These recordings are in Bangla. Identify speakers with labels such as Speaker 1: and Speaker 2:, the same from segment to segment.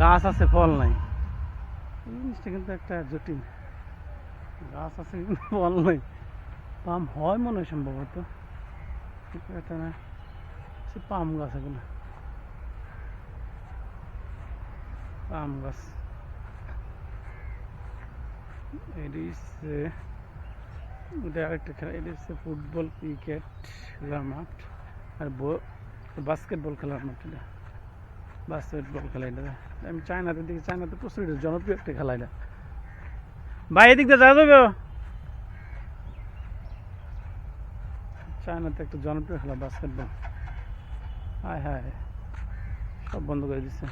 Speaker 1: গাছ আছে, ফল নাই। এই জিনিসটা কিন্তু একটা জটিল। গাছ আছে কিন্তু ফল নাই। পাম হয় মনে হয় সম্ভবত। এটা না, সে পাম গাছ এগুলো পাম গাছ। এটি হচ্ছে, এটা খেলা। এটা হচ্ছে ফুটবল, ক্রিকেট খেলার মাঠ। আর বাস্কেটবল খেলার মাঠ এটা। বাস্কেটবল খেলা এটা আমি চায়নাতে দেখি চায়নাতে প্রচুর জনপ্রিয় একটা খেলা এটা ভাই, এদিক দিয়ে যাওয়া যাবে? চায়নাতে একটা জনপ্রিয় খেলা বাস্কেটবল। হায় হায় সব বন্ধ করে দিচ্ছে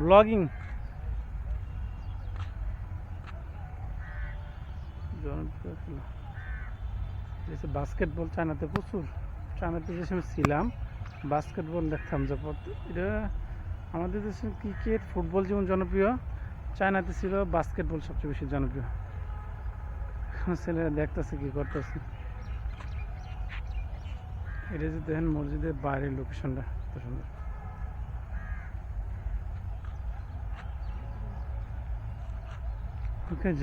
Speaker 1: ব্লগিং। জনপ্রিয় খেলা যেসে বাস্কেটবল চায়নাতে প্রচুর চায়নাতে যে সময় ছিলাম বাস্কেটবল দেখতাম যে এটা আমাদের দেশে ক্রিকেট ফুটবল যেমন জনপ্রিয়, চায়নাতে ছিল বাস্কেটবল সবচেয়ে বেশি জনপ্রিয়। ছেলেরা দেখতেছে কি করতেছে। এটা যে দেখেন মসজিদের বাইরের লোকেশনটা কত সুন্দর।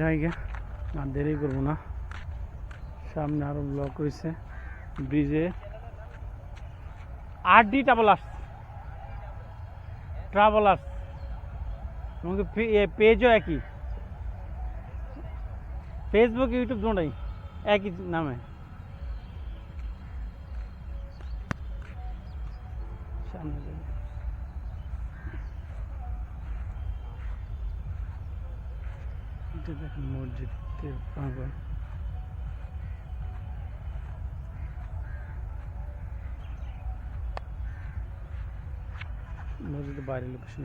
Speaker 1: জায়গা। আর দেরি করব না। সামনে আরও ব্লক হয়েছে ব্রিজে আর ডি ট্রাভেলার্স ট্রাভেলার্স আমাকে পেজও একই। ফেসবুক ইউটিউব দুটাই একই নামে। সামনে এটা দেখেন মসজিদের প্রাঙ্গণ মসজিদের বাইরে লোকেশন